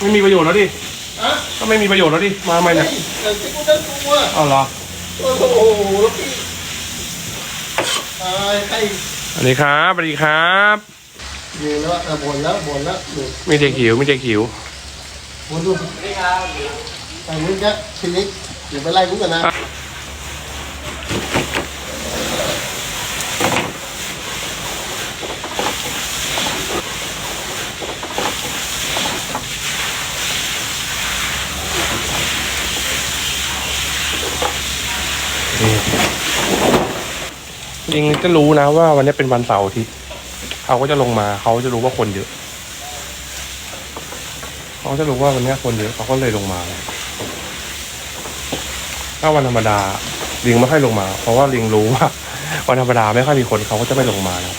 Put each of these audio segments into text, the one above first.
ไม่มีประโยชน์แล้วดิฮะก็ไม่มีประโยชน์แล้วดิ มาทำไมเฮ้เนี่ยยเดี๋ยวที่กูจะดูอะเอาเหรอ โอ้โหแล้วพี่ตายใครสวัสดีครับสวัสดีครับ ยืนแล้วอะบ่นแล้วบ่นแล้วดูมีเด็กหิวมีเด็กหิว บ่นดูสวัสดีครับแต่มึงจะทีนี้เดี๋ยวไปไล่มึงกันนะ จริงจะรู้นะว่าวันนี้เป็นวันเสาร์อาทิตย์เขาก็จะลงมาเขาจะรู้ว่าคนเยอะเขาจะรู้ว่าวันนี้คนเยอะเขาก็เลยลงมา ถ้าวันธรรมดาลิงไม่ค่อยลงมา เพราะว่าลิงรู้ว่าวันธรรมดาไม่ค่อยมีคนเขาก็จะไม่ลงมานะ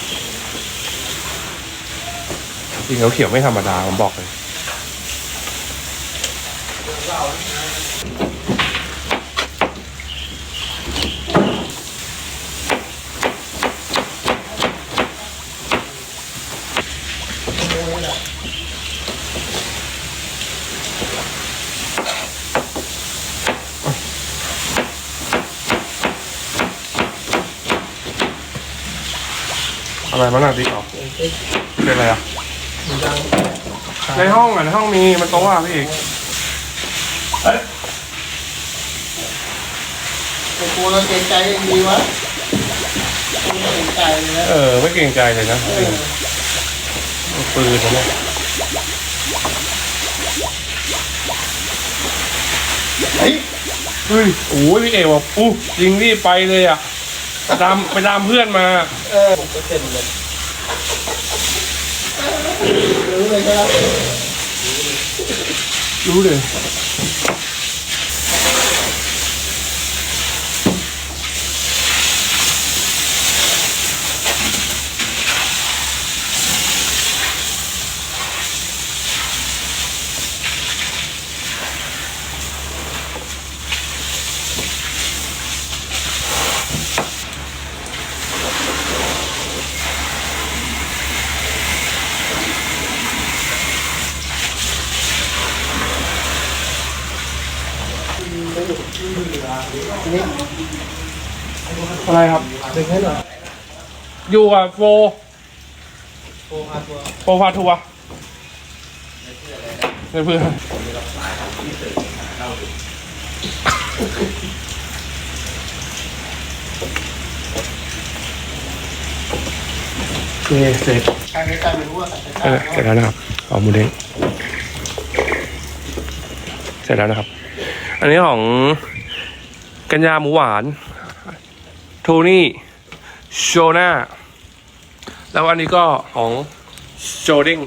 ลิงเขาเขียวไม่ธรรมดาผมบอกเลย อะไรมันหนักดิอ๋อเป็นอะไรอะมึงยังในห้องอะในห้องมีมันโต๊ะอะพี่เอกไอ้กูเราเกรงใจยังดีวะกูไม่เกรงใจเลยนะเออ ไม่เกรงใจเลยนะเอจริงอปืนนะเนี่ยเฮ้ยเฮ้ยโอ้ยพี่เอกบอกอู้ยิงรีบไปเลยอะไป ตามไปตามเพื่อนมา เออผมก็เต็มเลยรู้เลยครับรู้เลย นี้อะไรครับดึงให้หน่อยอยู่กับโฟโอ้พาตัวโฟพาทัวร์เพื่อนโอเคเสร็จการใช้การไม่รู้ว่าใส่เออเสร็จแล้วนะครับ เอาหมูเด้งเสร็จแล้วนะครับ อันนี้ของกัญญาหมูหวาน โทนี่ โชนาแล้วอันนี้ก็ของโจเด้ง